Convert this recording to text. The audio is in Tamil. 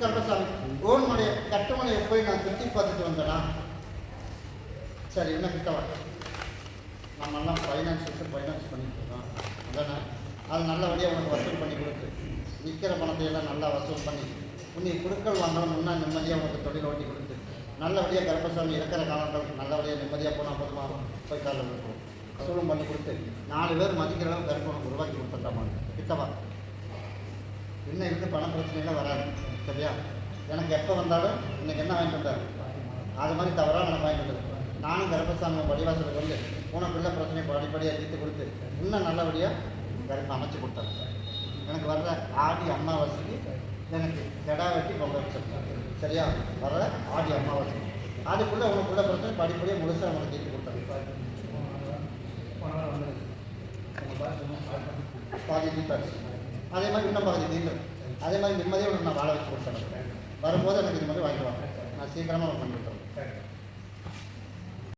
கருப்பசாமி ஓன்மலைய கட்டுமலையை போய் நான் சுற்றி பார்த்துட்டு வந்தேனா? சரி என்ன கிட்டவா நம்மெல்லாம் ஃபைனான்ஸ் விட்டு ஃபைனான்ஸ் பண்ணிட்டு இருக்கோம். அதானே? அது நல்லபடியாக உனக்கு வசூல் பண்ணி கொடுத்து. நிற்கிற பணத்தை எல்லாம் நல்லா வசூல் பண்ணி. உன்னை குடுக்கல் வாங்கணும் முன்னா நிம்மதியாக உனக்கு தொழில் ஓட்டி கொடுத்து. நல்லபடியாக கருப்பசாமி இருக்கிற காலங்கள் நல்லபடியாக நிம்மதியாக போனால் போதுமா? போய் காலில் விட்டுரும் வசூலும் பண்ணி கொடுத்து. நாலு பேர் மதிக்கிற அளவுக்கு கருப்பணம் உருவாக்கி கொடுத்துட்டாமா கிட்டவா இன்னும் இருந்து பண பிரச்சனைலாம் வராது சரியா? எனக்கு எப்போ வந்தாலும் இன்னைக்கு என்ன வாங்கிட்டு வந்தார்? அது மாதிரி தவறாக நான் வாங்கிட்டு வந்தேன் நானும் கர்ப்பசாமி வடிவாசலுக்கு வந்து உனக்குள்ள பிரச்சனை படிப்படியாக தீர்த்து கொடுத்து இன்னும் நல்லபடியாக கருப்பு அமைச்சு கொடுத்தாரு. எனக்கு வர்ற ஆடி அமாவாசைக்கு எனக்கு கெடா வெட்டி பொங்கல் வச்சிருக்காங்க சரியா? வர்ற ஆடி அமாவாசை. அதுக்குள்ளே உனக்குள்ள பிரச்சனை படிப்படியாக முழுசாக உனக்கு தீர்த்து கொடுத்தாரு. பாதி தீர்த்தாச்சு அதே மாதிரி இன்னும் பகுதி நீங்கள் அதே மாதிரி நிம்மதியாக நான் வாழ வச்சு கொடுத்துருக்கேன் வரும்போது எனக்கு இது மாதிரி வாங்கிடுவாங்க நான் சீக்கிரமாக பண்ணி